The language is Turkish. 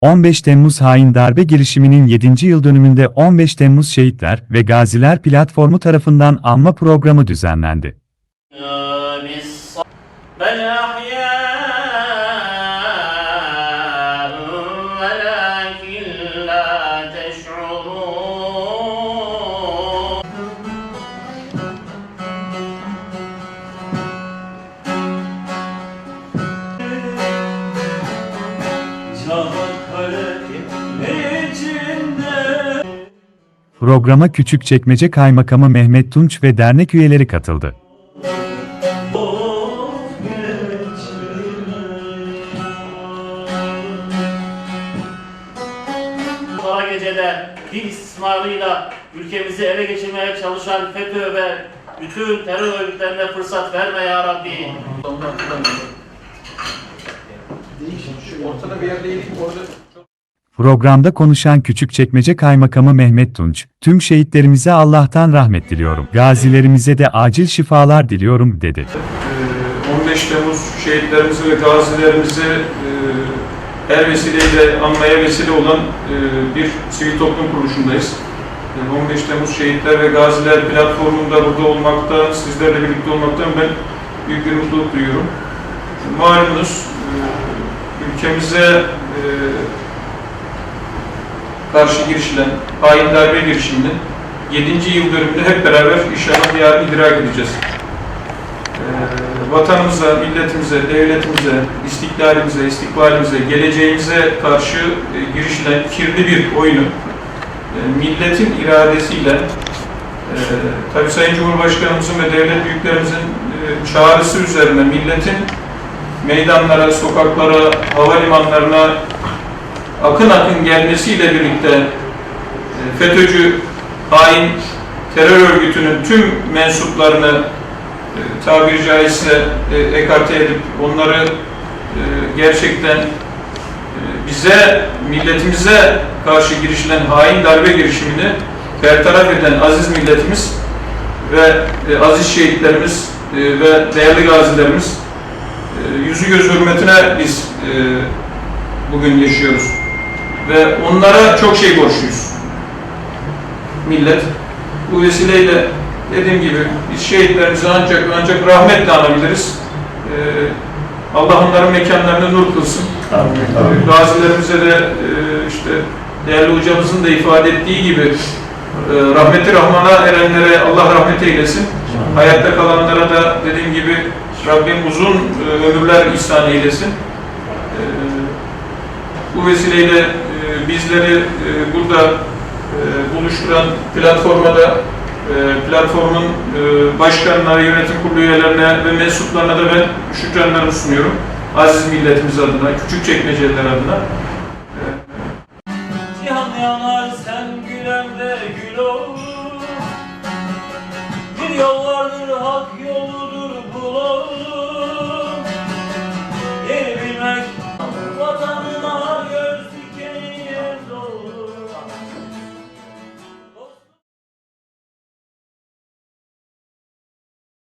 15 Temmuz hain darbe girişiminin 7. yıl dönümünde 15 Temmuz Şehitler ve Gaziler platformu tarafından anma programı düzenlendi. Programa Küçükçekmece Kaymakamı Mehmet Tunç ve dernek üyeleri katıldı. Kara gecede din istismarıyla ülkemizi ele geçirmeye çalışan FETÖ ve bütün terör örgütlerine fırsat verme ya Rabbi. Ortada bir yerde eğilim orada Programda konuşan Küçükçekmece Kaymakamı Mehmet Tunç, tüm şehitlerimize Allah'tan rahmet diliyorum. Gazilerimize de acil şifalar diliyorum dedi. Ee, 15 Temmuz şehitlerimizi ve gazilerimizi e, her vesileyle anmaya vesile olan e, bir sivil toplum kuruluşundayız. E, 15 Temmuz Şehitler ve Gaziler platformunda burada olmakta, sizlerle birlikte olmaktan ben büyük bir mutluluk duyuyorum. Malumunuz e, ülkemize karşı girişilen hain darbe girişiminin 7. yıl dönümünde hep beraber inşallah yarın idrak edeceğiz. Ee, vatanımıza, milletimize, devletimize, istiklalimize, istikbalimize, geleceğimize karşı e, girişilen kirli bir oyunu e, milletin iradesiyle e, tabii Sayın Cumhurbaşkanımızın ve devlet büyüklerimizin e, çağrısı üzerine milletin meydanlara, sokaklara, havalimanlarına akın akın gelmesiyle birlikte e, FETÖ'cü hain terör örgütünün tüm mensuplarını e, tabiri caizse e, ekarte edip onları gerçekten bize, milletimize karşı girişilen hain darbe girişimini bertaraf eden aziz milletimiz ve aziz şehitlerimiz ve değerli gazilerimiz yüzü göz hürmetine biz bugün yaşıyoruz. Ve onlara çok şey borçluyuz. Millet. Bu vesileyle dediğim gibi biz şehitlerimizi ancak ancak rahmetle anabiliriz. Ee, Allah onların mekanlarını nur kılsın. Ee, Gazilerimize de e, işte değerli hocamızın da ifade ettiği gibi e, rahmeti rahmana erenlere Allah rahmet eylesin. Hayatta kalanlara da dediğim gibi Rabbim uzun e, ömürler ihsan eylesin. Ee, bu vesileyle bizleri e, burada e, buluşturan platforma da e, platformun e, başkanına, yönetim kurulu üyelerine ve mensuplarına da ben şükranlarımı sunuyorum. Aziz milletimiz adına, küçük çekmeceler adına. Yan yanar sen gülemde gül olur Bir yol vardır hak yoludur